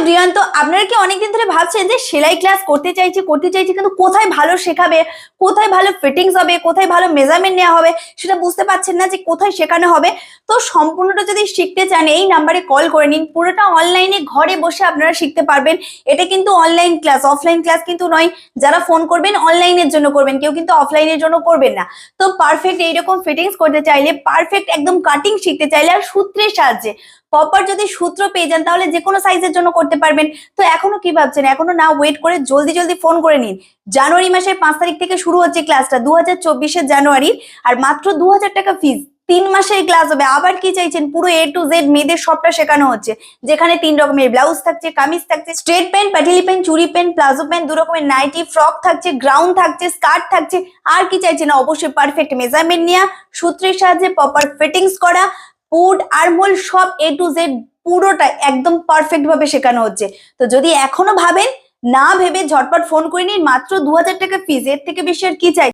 তো আপনারা কি অনেকদিন ধরে ভাবছেন যে সেলাই ক্লাস করতে চাইছি করতে চাইছি, কিন্তু কোথায় ভালো শেখাবে, কোথায় ভালো ফিটিংস হবে, কোথায় ভালো মেজারমেন্ট নেওয়া হবে, সেটা বুঝতে পারছেন না যে কোথায় শেখানো হবে? তো সম্পূর্ণটা যদি শিখতে চান, এই নাম্বারে কল করে নিন। পুরোটা অনলাইনে ঘরে বসে আপনারা শিখতে পারবেন। এটা কিন্তু অনলাইন ক্লাস অফলাইন ক্লাস কিন্তু নয়, যারা ফোন করবেন অনলাইনের জন্য করবেন। কেউ কিন্তু অফলাইনের জন্য করবেন না। তো পারফেক্ট এইরকম ফিটিংস করতে চাইলে পারফেক্ট একদম কাটিং শিখতে চাইলে, আর সূত্রের সাহায্যে। প্রপার যদি সূত্র পেয়ে যান, তাহলে যে কোনো সাইজের জন্য করতে পারবেন। তো এখনও কি ভাবছেন? এখনও না ওয়েট করে জলদি জলদি ফোন করে নিন। জানুয়ারি মাসের পাঁচ তারিখ থেকে শুরু হচ্ছে ক্লাসটা দু হাজার জানুয়ারির আর মাত্র দু হাজার টাকা ফিস তিন মাসের ক্লাস হবে। আবার কি চাইছেন? পুরো এ টু জেড মেয়েদের সবটা শেখানো হচ্ছে। যেখানে তিন রকমের ব্লাউজ থাকছে, কামিজ থাকছে স্ট্রেট প্যান্ট প্যাটেলি প্যান্ট চুরি প্যান্ট প্লাজো প্যান্ট দু রকমের নাইটি ফ্রক থাকছে গ্রাউন্ড থাকছে স্কার্ট থাকছে। আর কি চাইছেন? অবশ্যই পারফেক্ট মেজারমেন্ট নেওয়া সূত্রের সাহায্যে প্রপার ফিটিংস করা পুড আরমোল সব এ টু জেড পুরোটা একদম পারফেক্ট ভাবে শেখানো হচ্ছে। তো যদি এখনও ভাবেন, না ভেবে ঝটপট ফোন করে নিন, মাত্র দু হাজার টাকা ফিজ এর থেকে বেশি আর কি চাই?